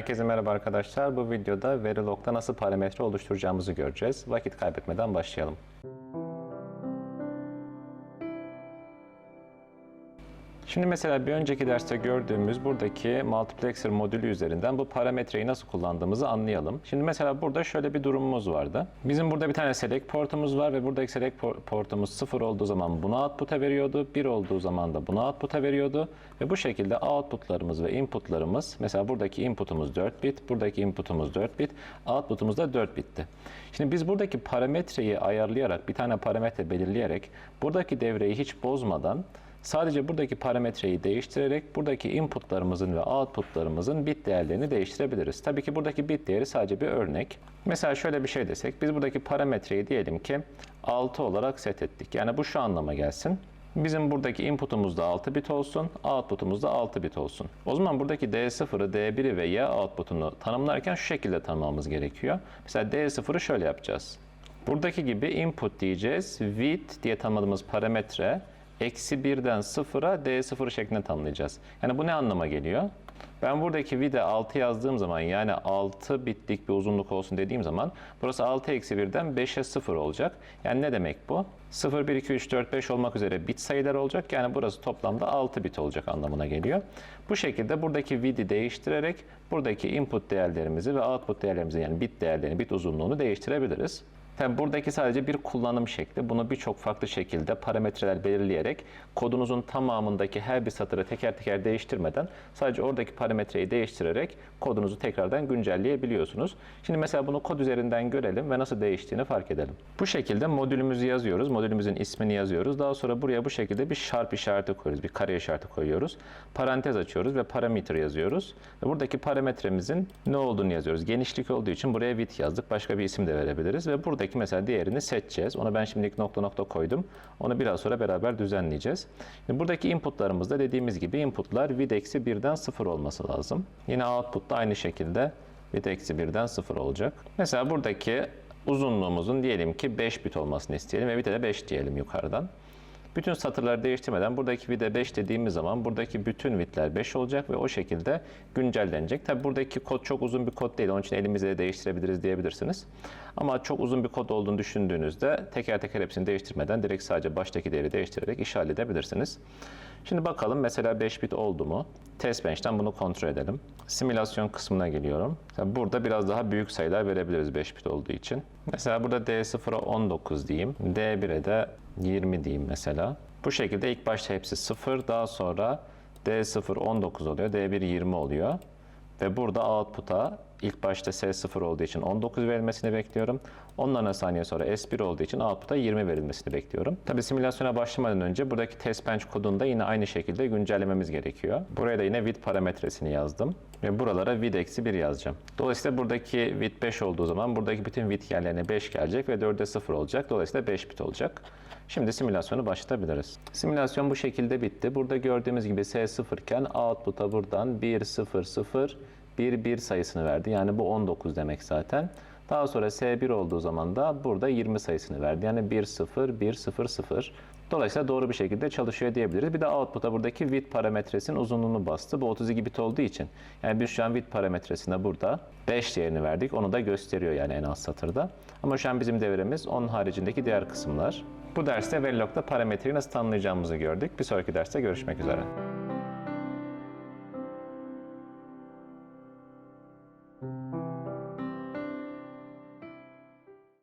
Herkese merhaba arkadaşlar. Bu videoda Verilog'da nasıl parametre oluşturacağımızı göreceğiz. Vakit kaybetmeden başlayalım. Şimdi mesela bir önceki derste gördüğümüz buradaki multiplexer modülü üzerinden bu parametreyi nasıl kullandığımızı anlayalım. Şimdi mesela burada şöyle bir durumumuz vardı. Bizim burada bir tane select portumuz var ve buradaki select por- portumuz 0 olduğu zaman bunu output'a veriyordu. 1 olduğu zaman da bunu output'a veriyordu. Ve bu şekilde output'larımız ve input'larımız mesela buradaki input'umuz 4 bit, buradaki input'umuz 4 bit, output'umuz da 4 bitti. Şimdi biz buradaki parametreyi ayarlayarak, bir tane parametre belirleyerek buradaki devreyi hiç bozmadan Sadece buradaki parametreyi değiştirerek buradaki inputlarımızın ve outputlarımızın bit değerlerini değiştirebiliriz. Tabii ki buradaki bit değeri sadece bir örnek. Mesela şöyle bir şey desek, biz buradaki parametreyi diyelim ki 6 olarak set ettik. Yani bu şu anlama gelsin. Bizim buradaki inputumuz da 6 bit olsun, outputumuz da 6 bit olsun. O zaman buradaki D0'ı, D1'i ve Y outputunu tanımlarken şu şekilde tanımlamamız gerekiyor. Mesela D0'ı şöyle yapacağız. Buradaki gibi input diyeceğiz. Width diye tanımladığımız parametre eksi 1'den 0'a D0 şeklinde tanımlayacağız. Yani bu ne anlama geliyor? Ben buradaki vid'e 6 yazdığım zaman yani 6 bitlik bir uzunluk olsun dediğim zaman burası 6 eksi 1'den 5'e 0 olacak. Yani ne demek bu? 0, 1, 2, 3, 4, 5 olmak üzere bit sayılar olacak. Yani burası toplamda 6 bit olacak anlamına geliyor. Bu şekilde buradaki vid'i değiştirerek buradaki input değerlerimizi ve output değerlerimizi yani bit değerlerini, bit uzunluğunu değiştirebiliriz. Tabi buradaki sadece bir kullanım şekli. Bunu birçok farklı şekilde parametreler belirleyerek kodunuzun tamamındaki her bir satırı teker teker değiştirmeden sadece oradaki parametreyi değiştirerek kodunuzu tekrardan güncelleyebiliyorsunuz. Şimdi mesela bunu kod üzerinden görelim ve nasıl değiştiğini fark edelim. Bu şekilde modülümüzü yazıyoruz. Modülümüzün ismini yazıyoruz. Daha sonra buraya bu şekilde bir sharp işareti koyuyoruz. Bir kare işareti koyuyoruz. Parantez açıyoruz ve parametre yazıyoruz. Ve buradaki parametremizin ne olduğunu yazıyoruz. Genişlik olduğu için buraya width yazdık. Başka bir isim de verebiliriz ve buradaki mesela değerini seçeceğiz. Onu ben şimdilik nokta nokta koydum. Onu biraz sonra beraber düzenleyeceğiz. Şimdi buradaki inputlarımızda dediğimiz gibi inputlar vid eksi 1'den 0 olması lazım. Yine output da aynı şekilde vid eksi 1'den 0 olacak. Mesela buradaki uzunluğumuzun diyelim ki 5 bit olmasını isteyelim ve bit'e de 5 diyelim yukarıdan. Bütün satırları değiştirmeden buradaki vide 5 dediğimiz zaman buradaki bütün vitler 5 olacak ve o şekilde güncellenecek. Tabi buradaki kod çok uzun bir kod değil. Onun için elimizle de değiştirebiliriz diyebilirsiniz. Ama çok uzun bir kod olduğunu düşündüğünüzde teker teker hepsini değiştirmeden direkt sadece baştaki değeri değiştirerek işi halledebilirsiniz. Şimdi bakalım mesela 5 bit oldu mu? Test bench'ten bunu kontrol edelim. Simülasyon kısmına geliyorum. Burada biraz daha büyük sayılar verebiliriz 5 bit olduğu için. Mesela burada D0'a 19 diyeyim. D1'e de 20 diyeyim mesela. Bu şekilde ilk başta hepsi 0. Daha sonra D0 19 oluyor. D1 20 oluyor. Ve burada output'a ilk başta S0 olduğu için 19 verilmesini bekliyorum. Ondan saniye sonra S1 olduğu için output'a 20 verilmesini bekliyorum. Tabi simülasyona başlamadan önce buradaki test bench kodunu yine aynı şekilde güncellememiz gerekiyor. Buraya da yine width parametresini yazdım. Ve buralara width eksi 1 yazacağım. Dolayısıyla buradaki width 5 olduğu zaman buradaki bütün width yerlerine 5 gelecek ve 4'e 0 olacak. Dolayısıyla 5 bit olacak. Şimdi simülasyonu başlatabiliriz. Simülasyon bu şekilde bitti. Burada gördüğümüz gibi S0 iken output'a buradan 1, 0, 0, 1, 1 sayısını verdi. Yani bu 19 demek zaten. Daha sonra S1 olduğu zaman da burada 20 sayısını verdi. Yani 1, 0, 1, 0, 0. Dolayısıyla doğru bir şekilde çalışıyor diyebiliriz. Bir de output'a buradaki width parametresinin uzunluğunu bastı. Bu 32 bit olduğu için. Yani biz şu an width parametresine burada 5 değerini verdik. Onu da gösteriyor yani en alt satırda. Ama şu an bizim devremiz onun haricindeki diğer kısımlar. Bu derste Verilog'da parametreyi nasıl tanımlayacağımızı gördük. Bir sonraki derste görüşmek üzere.